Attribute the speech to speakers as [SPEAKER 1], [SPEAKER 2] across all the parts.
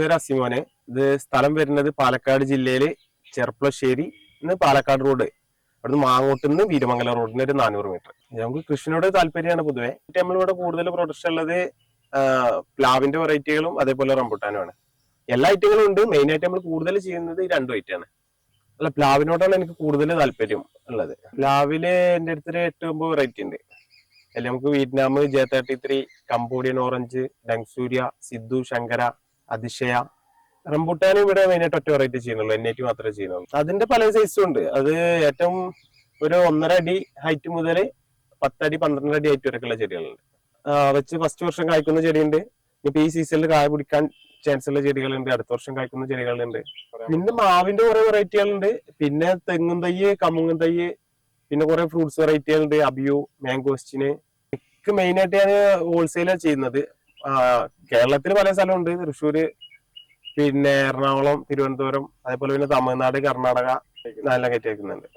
[SPEAKER 1] പേര് അസിമോനെ. ഇത് സ്ഥലം വരുന്നത് പാലക്കാട് ജില്ലയിൽ ചെർപ്പളശ്ശേരി നിന്ന് പാലക്കാട് റോഡ്. അവിടുന്ന് മാങ്ങോട്ട് നിന്ന് വീരമംഗലം റോഡിന് ഒരു നാനൂറ് മീറ്റർ. നമുക്ക് കൃഷിനോട് താല്പര്യമാണ് പൊതുവെ. നമ്മളിവിടെ കൂടുതൽ പ്രൊഡക്ഷൻ ഉള്ളത് പ്ലാവിന്റെ വെറൈറ്റികളും അതേപോലെ റംബുട്ടാനുമാണ്. എല്ലാ ഐറ്റങ്ങളും ഉണ്ട്. മെയിൻ ആയിട്ട് നമ്മൾ കൂടുതൽ ചെയ്യുന്നത് ഈ രണ്ടു ഐറ്റാണ് അല്ല പ്ലാവിനോടാണ് എനിക്ക് കൂടുതൽ താല്പര്യം ഉള്ളത്. പ്ലാവിൽ എന്റെ അടുത്തൊരു എട്ട് ഒമ്പത് വെറൈറ്റി ഉണ്ട്. അതിൽ നമുക്ക് Vietnam J thirty three Cambodian orange ഡങ്സൂര്യ സിദ്ധു ശങ്കര അതിശയ. റംബുട്ടാൻ ഇവിടെ മെയിനായിട്ട് ഒറ്റ വെറൈറ്റി ചെയ്യുന്നുള്ളൂ. എൻ ഐ മാത്രമേ ചെയ്യുന്നുള്ളൂ. അതിന്റെ പല സൈസും ഉണ്ട്. അത് ഏറ്റവും ഒരു ഒന്നര അടി ഹൈറ്റ് മുതൽ പത്തടി പന്ത്രണ്ട് അടി ഹൈറ്റ് വരെയൊക്കെയുള്ള ചെടികളുണ്ട്. വെച്ച് ഫസ്റ്റ് വർഷം കായ്ക്കുന്ന ചെടിയുണ്ട്. ഇപ്പൊ ഈ സീസണിൽ കായ പിടിക്കാൻ ചാൻസ് ഉള്ള ചെടികളുണ്ട്. അടുത്ത വർഷം കായ്ക്കുന്ന ചെടികളുണ്ട്. പിന്നെ മാവിന്റെ കുറെ വെറൈറ്റികളുണ്ട് പിന്നെ തെങ്ങും തയ്യ് കമുങ്ങും തയ്യ് പിന്നെ കുറെ ഫ്രൂട്ട്സ് വെറൈറ്റികളുണ്ട് അബിയു മാംഗോസ്റ്റിന് മെയിൻ ആയിട്ട് ഞാൻ ഹോൾസെയിലാണ് ചെയ്യുന്നത്. കേരളത്തിൽ പല സ്ഥലമുണ്ട്. തൃശ്ശൂര് പിന്നെ എറണാകുളം തിരുവനന്തപുരം അതേപോലെ പിന്നെ തമിഴ്നാട് കർണാടക നല്ല കയറ്റി വെക്കുന്നുണ്ട്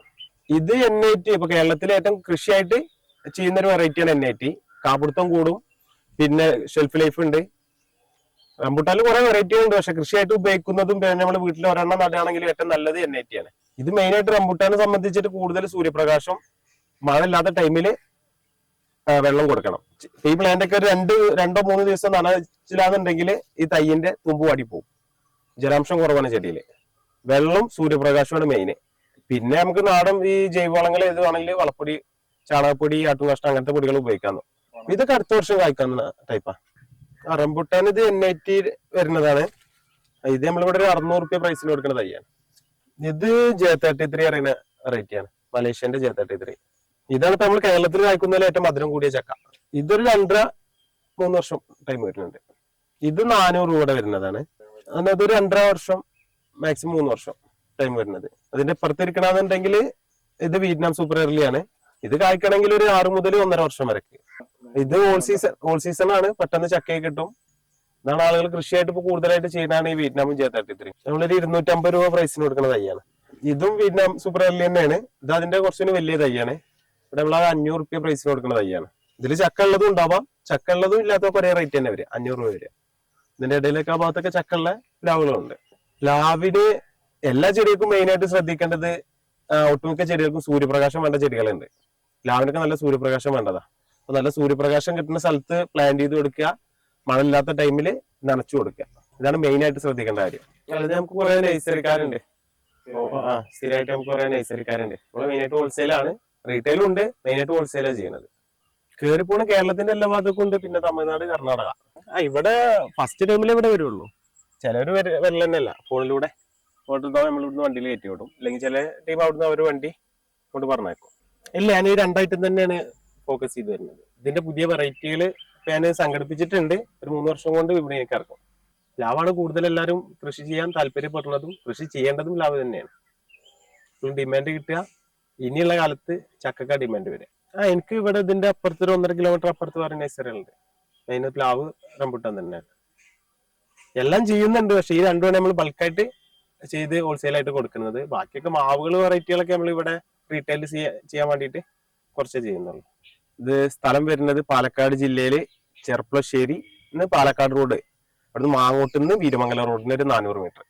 [SPEAKER 1] ഇത് എൻ ഐ ടി ഇപ്പൊ കേരളത്തിലെ ഏറ്റവും കൃഷിയായിട്ട് ചെയ്യുന്ന ഒരു വെറൈറ്റിയാണ് എൻ ഐ ടി കാപ്പിടുത്തം കൂടും പിന്നെ ഷെൽഫ് ലൈഫ് ഉണ്ട്. റംബുട്ടാനിൽ കുറെ വെറൈറ്റി ഉണ്ട് പക്ഷെ കൃഷിയായിട്ട് ഉപയോഗിക്കുന്നതും പിന്നെ നമ്മൾ വീട്ടിൽ ഒരെണ്ണം നടുകയാണെങ്കിൽ ഏറ്റവും നല്ലത് എൻ ഐ ടി ആണ് ഇത് മെയിൻ ആയിട്ട് റംബുട്ടാനെ സംബന്ധിച്ചിട്ട് കൂടുതൽ സൂര്യപ്രകാശം മഴ ഇല്ലാത്ത ടൈമിൽ വെള്ളം കൊടുക്കണം. ഈ പ്ലാന്റ് ഒക്കെ ഒരു രണ്ട് രണ്ടോ മൂന്ന് ദിവസം നനച്ചില്ലാന്നുണ്ടെങ്കിൽ ഈ തയ്യന്റെ തുമ്പ് വാടി പോകും ജലാംശം കുറവാണ് ചെടിയിൽ. വെള്ളം സൂര്യപ്രകാശമാണ് മെയിന് പിന്നെ നമുക്ക് നാടൻ ഈ ജൈവവളങ്ങൾ ഏത് വേണമെങ്കിൽ വളപ്പൊടി ചാണകപ്പൊടി ആട്ടുകാഷ്ടം അങ്ങനത്തെ പൊടികൾ ഉപയോഗിക്കാന്ന് ഇതൊക്കെ അടുത്ത വർഷം കായ്ക്കാവുന്ന ടൈപ്പാ റംബുട്ടാൻ ഇത് എൻ ഐ ടി വരുന്നതാണ്. ഇത് നമ്മളിവിടെ ഒരു അറുന്നൂറ് റുപ്യ പ്രൈസിന് കൊടുക്കുന്ന തയ്യാണ് ഇത് ജെ തേർട്ടി ത്രീ അറിയുന്ന റേറ്റ് ആണ്. മലേഷ്യന്റെ ജെ തേർട്ടി ത്രീ ഇതാണ് ഇപ്പൊ നമ്മൾ കേരളത്തിൽ കായ്ക്കുന്നതിൽ ഏറ്റവും മധുരം കൂടിയ ചക്ക. ഇതൊരു രണ്ടര മൂന്ന് വർഷം ടൈം വരുന്നുണ്ട്. ഇത് നാനൂറ് രൂപയുടെ വരുന്നതാണ്. അതൊരു രണ്ടര വർഷം മാക്സിമം മൂന്ന് വർഷം ടൈം വരുന്നത്. അതിന്റെ പുറത്തിരിക്കണമെന്നുണ്ടെങ്കിൽ ഇത് വിയറ്റ്നാം സൂപ്പർ എർലി ആണ്. ഇത് കായ്ക്കണമെങ്കിൽ ഒരു ആറ് മുതൽ ഒന്നര വർഷം വരക്ക്. ഇത് ഓൾ സീസൺ ഓൾ സീസൺ ആണ്. പെട്ടെന്ന് ചക്കയെ കിട്ടും. ഇതാണ് ആളുകൾ കൃഷിയായിട്ട് ഇപ്പൊ കൂടുതലായിട്ട് ചെയ്യുന്നതാണ് ഈ വിയറ്റ്നാമും ജെ തേർട്ടി നമ്മളൊരു ഇരുന്നൂറ്റമ്പത് രൂപ പ്രൈസിന് കൊടുക്കുന്ന തയ്യാണ് ഇതും വിയറ്റ്നാം സൂപ്പർ എർലി തന്നെയാണ്. ഇത് അതിന്റെ കുറച്ചുകൂടി വലിയ തയ്യാണ് ഇവിടെ നമ്മൾ അഞ്ഞൂറ് റുപ്യ പ്രൈസിന് കൊടുക്കുന്ന തയ്യാണ്. ഇതിൽ ചക്ക ഉള്ളതും ഉണ്ടാവാം. ചക്ക ഉള്ളതും ഇല്ലാത്തതൊക്കെ ഒരേ റേറ്റ് തന്നെ വരിക. അഞ്ഞൂറ് രൂപ വരിക. ഇതിന്റെ ഇടയിലൊക്കെ ആ ഭാഗത്തൊക്കെ ചക്കുള്ള പ്ലാവുകളുണ്ട് പ്ലാവിന് എല്ലാ ചെടികൾക്കും മെയിൻ ആയിട്ട് ശ്രദ്ധിക്കേണ്ടത് ഒട്ടുമിക്ക ചെടികൾക്കും സൂര്യപ്രകാശം വേണ്ട ചെടികളുണ്ട്. പ്ലാവിനൊക്കെ നല്ല സൂര്യപ്രകാശം വേണ്ടതാ. അപ്പൊ നല്ല സൂര്യപ്രകാശം കിട്ടുന്ന സ്ഥലത്ത് പ്ലാന്റ് ചെയ്ത് കൊടുക്കുക. മഴ ഇല്ലാത്ത ടൈമിൽ നനച്ചു കൊടുക്കുക. ഇതാണ് മെയിൻ ആയിട്ട് ശ്രദ്ധിക്കേണ്ട കാര്യം. നമുക്ക് കുറെ നഴ്സറിക്കാരുണ്ട്. ആ സ്ഥിരമായിട്ട് നമുക്ക് കുറെ നഴ്സറിക്കാരുണ്ട്. നമ്മൾ മെയിൻ ആയിട്ട് ഹോൾസെയിലാണ് റീറ്റെയിലും ഉണ്ട് മെയിനായിട്ട് ഹോൾസെയിലാണ് ചെയ്യുന്നത്. കേറി പോണ കേരളത്തിന്റെ എല്ലാ ഭാഗത്തും ഉണ്ട് പിന്നെ തമിഴ്നാട് കർണാടക. ആ ഇവിടെ ഫസ്റ്റ് ടൈമിൽ ഇവിടെ വരുള്ളൂ. ചിലവര് വര- ഫോണിലൂടെ തന്നെയല്ല ഫോണിലൂടെ ഓർഡർ നമ്മൾ ഇവിടുന്ന് വണ്ടിയിൽ കയറ്റി വിടും. അല്ലെങ്കിൽ ചില ടീം അവിടുന്ന് അവർ വണ്ടി കൊണ്ട് പറഞ്ഞേക്കും ഇല്ല ഞാൻ ഈ രണ്ടായിട്ടും തന്നെയാണ് ഫോക്കസ് ചെയ്ത് വരുന്നത്. ഇതിന്റെ പുതിയ വെറൈറ്റികൾ ഞാൻ സംഘടിപ്പിച്ചിട്ടുണ്ട്. ഒരു മൂന്ന് വർഷം കൊണ്ട് വിപണിയിലേക്ക് ഇറക്കും. ലാവാണ് കൂടുതൽ എല്ലാവരും കൃഷി ചെയ്യാൻ താല്പര്യപ്പെടുന്നതും കൃഷി ചെയ്യേണ്ടതും ലാവ് തന്നെയാണ്. ഡിമാൻഡ് കിട്ടുക. ഇനിയുള്ള കാലത്ത് ചക്കക്ക ഡിമാൻഡ് വരെ ആ എനിക്ക് ഇവിടെ ഇതിന്റെ അപ്പുറത്ത് ഒരു ഒന്നര കിലോമീറ്റർ അപ്പുറത്ത് വേറെ നഴ്സറികളുണ്ട് അതിന് പ്ലാവ് റംബുട്ടാൻ തന്നെയാണ് എല്ലാം ചെയ്യുന്നുണ്ട് പക്ഷെ ഈ രണ്ടുമാണ് നമ്മൾ ബൾക്കായിട്ട് ചെയ്ത് ഹോൾസെയിൽ ആയിട്ട് കൊടുക്കുന്നത്. ബാക്കിയൊക്കെ മാവുകൾ വെറൈറ്റികളൊക്കെ നമ്മൾ ഇവിടെ റീറ്റെയിൽ ചെയ്യാൻ വേണ്ടിയിട്ട് കുറച്ച് ചെയ്യുന്നുള്ളൂ. ഇത് സ്ഥലം വരുന്നത് പാലക്കാട് ജില്ലയിൽ ചെർപ്പളശ്ശേരി പാലക്കാട് റോഡ് അവിടുന്ന് മാങ്ങോട്ട് നിന്ന് വീരമംഗലം റോഡിന് ഒരു നാനൂറ് മീറ്റർ